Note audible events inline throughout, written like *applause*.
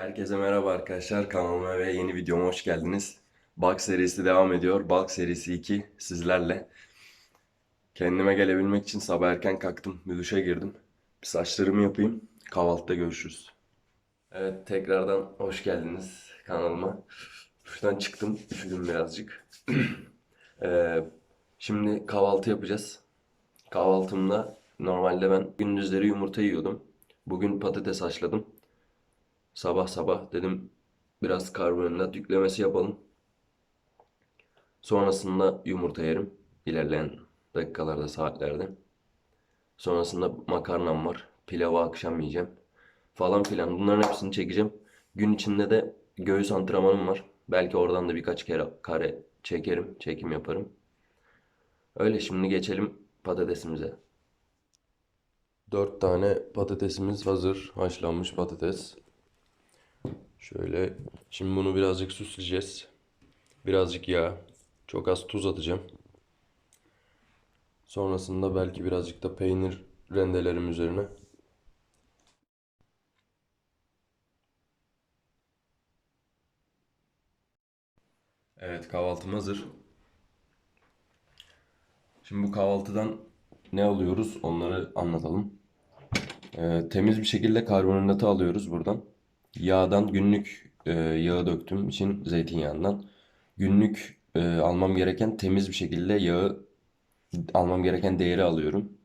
Herkese merhaba arkadaşlar. Kanalıma ve yeni videoma hoş geldiniz. Bulk serisi devam ediyor. Bulk serisi 2 sizlerle. Kendime gelebilmek için sabah erken kalktım. Bir duşa girdim. Bir saçlarımı yapayım. Kahvaltıda görüşürüz. Evet tekrardan hoş geldiniz kanalıma. Duştan çıktım. Üşüdüm birazcık. *clears throat* Ee, şimdi kahvaltı yapacağız. Kahvaltımda normalde ben gündüzleri yumurta yiyordum. Bugün patates haşladım. Sabah sabah dedim biraz karbonhidrat yüklemesi yapalım. Sonrasında yumurta yerim ilerleyen dakikalarda, saatlerde. Sonrasında makarnam var. Pilavı akşam yiyeceğim. Falan filan. Bunların hepsini çekeceğim. Gün içinde de göğüs antrenmanım var. Belki oradan da birkaç kere kare çekerim, çekim yaparım. Öyle şimdi geçelim patatesimize. 4 tane patatesimiz hazır. Haşlanmış patates. Şöyle şimdi bunu birazcık süsleyeceğiz. Birazcık yağ, çok az tuz atacağım. Sonrasında belki birazcık da peynir rendelerim üzerine. Evet kahvaltım hazır. Şimdi bu kahvaltıdan ne alıyoruz onları anlatalım. Ee, temiz bir şekilde karbonhidratı alıyoruz buradan. Yağdan günlük e, yağı döktüğüm için zeytinyağından günlük e, almam gereken temiz bir şekilde yağı almam gereken değeri alıyorum.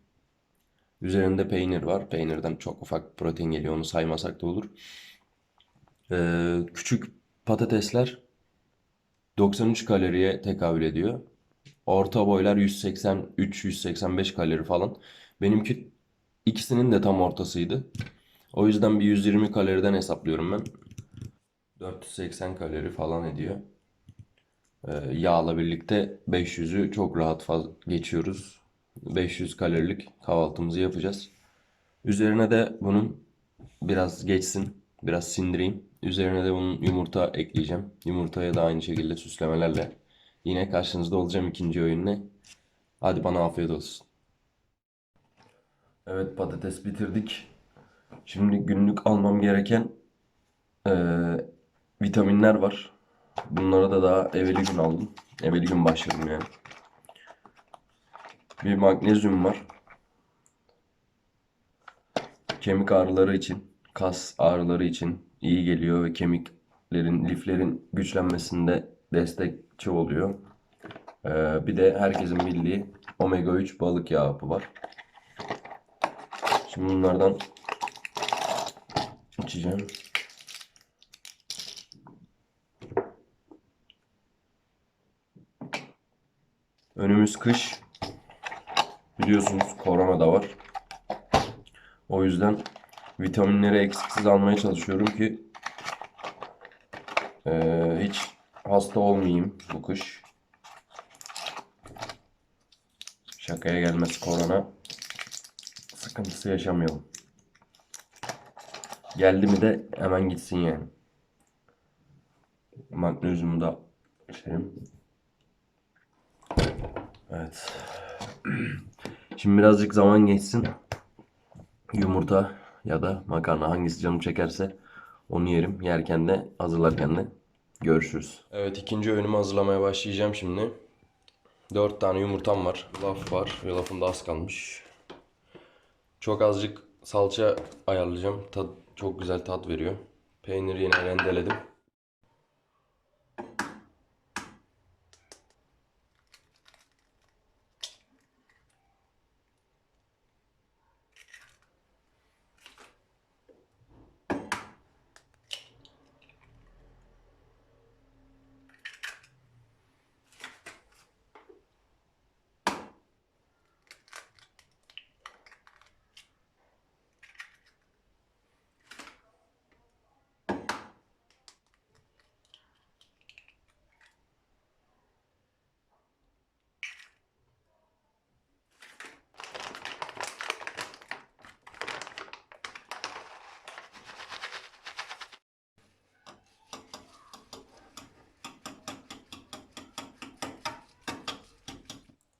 Üzerinde peynir var. Peynirden çok ufak protein geliyor. Onu saymasak da olur. Ee, küçük patatesler 93 kaloriye tekabül ediyor. Orta boylar 183-185 kalori falan. Benimki ikisinin de tam ortasıydı. O yüzden bir 120 kaloriden hesaplıyorum ben. 480 kalori falan ediyor. Ee, yağla birlikte 500'ü çok rahat geçiyoruz. 500 kalorilik kahvaltımızı yapacağız. Üzerine de bunun biraz geçsin, biraz sindireyim. Üzerine de bunun yumurta ekleyeceğim. Yumurtaya da aynı şekilde süslemelerle yine karşınızda olacağım ikinci öğünle. Hadi bana afiyet olsun. Evet patates bitirdik. Şimdi günlük almam gereken eee, vitaminler var. Bunları da daha evveli gün aldım. Evveli gün başladım yani. Bir magnezyum var. Kemik ağrıları için, kas ağrıları için iyi geliyor ve kemiklerin, liflerin güçlenmesinde destekçi oluyor. Eee, bir de herkesin bildiği omega 3 balık yağı var. Şimdi bunlardan içeceğim. Önümüz kış. Biliyorsunuz korona da var. O yüzden vitaminleri eksiksiz almaya çalışıyorum ki eee, hiç hasta olmayayım bu kış. Şakaya gelmez korona. Sıkıntısı yaşamayalım. Geldi mi de hemen gitsin yani. Magnezyumu da içelim. Evet. *clears throat* Şimdi birazcık zaman geçsin. Yumurta ya da makarna hangisi canım çekerse onu yerim. Yerken de hazırlarken de görüşürüz. Evet ikinci öğünümü hazırlamaya başlayacağım şimdi. 4 tane yumurtam var. Laf var. Lafım da az kalmış. Çok azıcık salça ayarlayacağım. Tad, çok güzel tat veriyor. Peyniri yine rendeledim.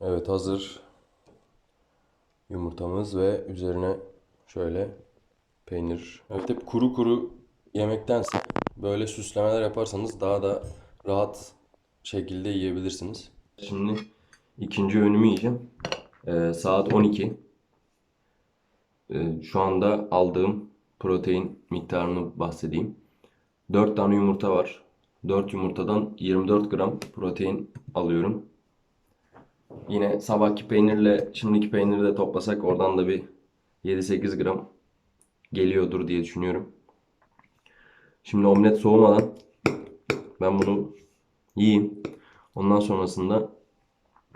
Evet hazır yumurtamız ve üzerine şöyle peynir. Evet hep kuru kuru yemektense böyle süslemeler yaparsanız daha da rahat şekilde yiyebilirsiniz. Şimdi ikinci öğünümü yiyeceğim. Ee, saat 12. Ee, şu anda aldığım protein miktarını bahsedeyim. 4 tane yumurta var. 4 yumurtadan 24 gram protein alıyorum. Yine sabahki peynirle şimdiki peyniri de toplasak oradan da bir 7-8 gram geliyordur diye düşünüyorum. Şimdi omlet soğumadan ben bunu yiyeyim. Ondan sonrasında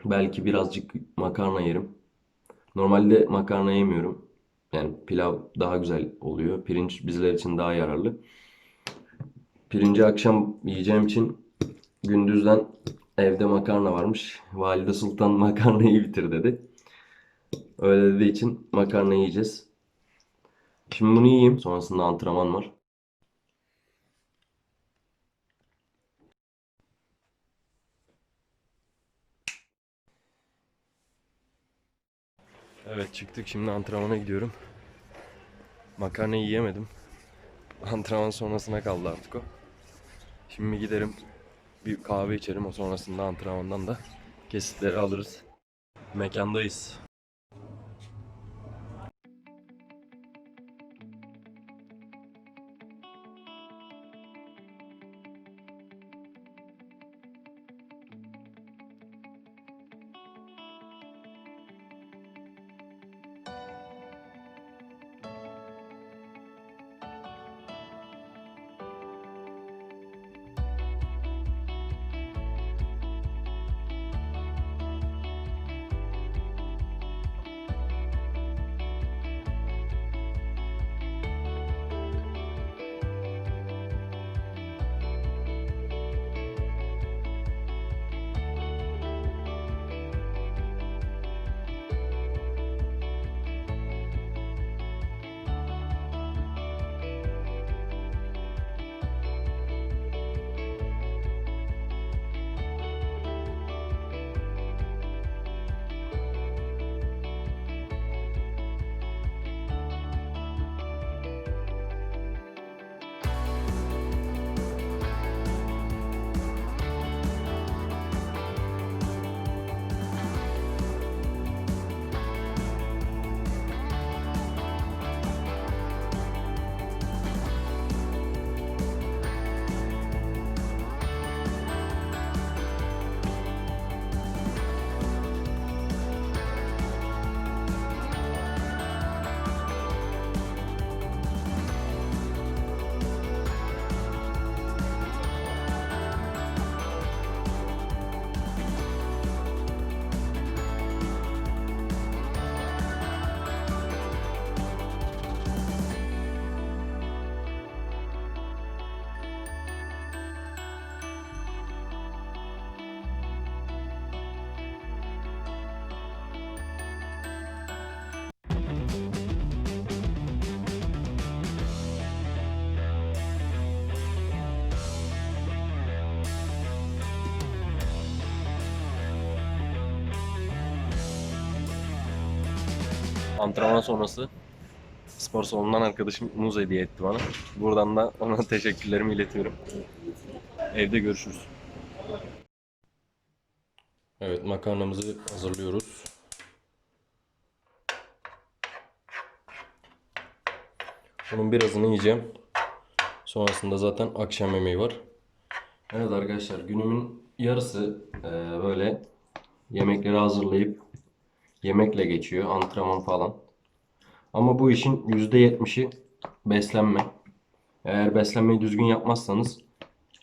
belki birazcık makarna yerim. Normalde makarna yemiyorum. Yani pilav daha güzel oluyor. Pirinç bizler için daha yararlı. Pirinci akşam yiyeceğim için gündüzden evde makarna varmış. Valide Sultan *laughs* makarnayı bitir dedi. Öyle dediği için makarna yiyeceğiz. Şimdi bunu yiyeyim. Sonrasında antrenman var. Evet çıktık şimdi antrenmana gidiyorum. Makarnayı yiyemedim. Antrenman sonrasına kaldı artık o. Şimdi giderim bir kahve içerim o sonrasında antrenmandan da kesitleri alırız. Mekandayız. Antrenman sonrası spor salonundan arkadaşım muz hediye etti bana. Buradan da ona *laughs* teşekkürlerimi iletiyorum. Evde görüşürüz. Evet makarnamızı hazırlıyoruz. Bunun birazını yiyeceğim. Sonrasında zaten akşam yemeği var. Evet arkadaşlar günümün yarısı böyle yemekleri hazırlayıp yemekle geçiyor. Antrenman falan. Ama bu işin %70'i beslenme. Eğer beslenmeyi düzgün yapmazsanız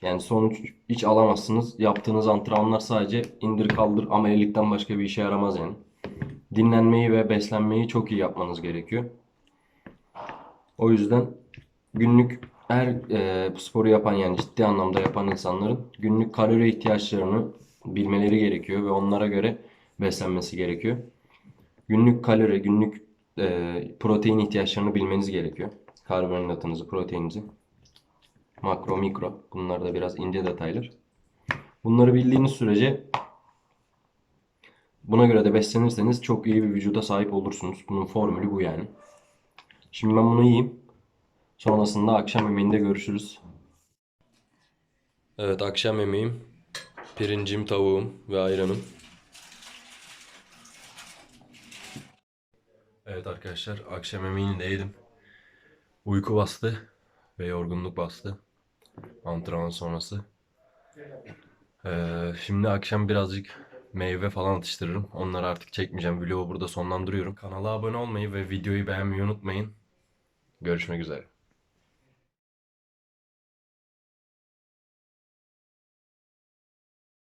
yani sonuç hiç alamazsınız. Yaptığınız antrenmanlar sadece indir kaldır amelilikten başka bir işe yaramaz yani. Dinlenmeyi ve beslenmeyi çok iyi yapmanız gerekiyor. O yüzden günlük her e, sporu yapan yani ciddi anlamda yapan insanların günlük kalori ihtiyaçlarını bilmeleri gerekiyor ve onlara göre beslenmesi gerekiyor. Günlük kalori, günlük e, protein ihtiyaçlarını bilmeniz gerekiyor. Karbonhidratınızı, proteininizi. Makro, mikro. Bunlar da biraz ince detaylar. Bunları bildiğiniz sürece buna göre de beslenirseniz çok iyi bir vücuda sahip olursunuz. Bunun formülü bu yani. Şimdi ben bunu yiyeyim. Sonrasında akşam yemeğinde görüşürüz. Evet akşam yemeğim. Pirincim, tavuğum ve ayranım. Evet arkadaşlar akşam yemeğini de. Uyku bastı ve yorgunluk bastı. Antrenman sonrası. Ee, şimdi akşam birazcık meyve falan atıştırırım. Onları artık çekmeyeceğim. Vlogu burada sonlandırıyorum. Kanala abone olmayı ve videoyu beğenmeyi unutmayın. Görüşmek üzere.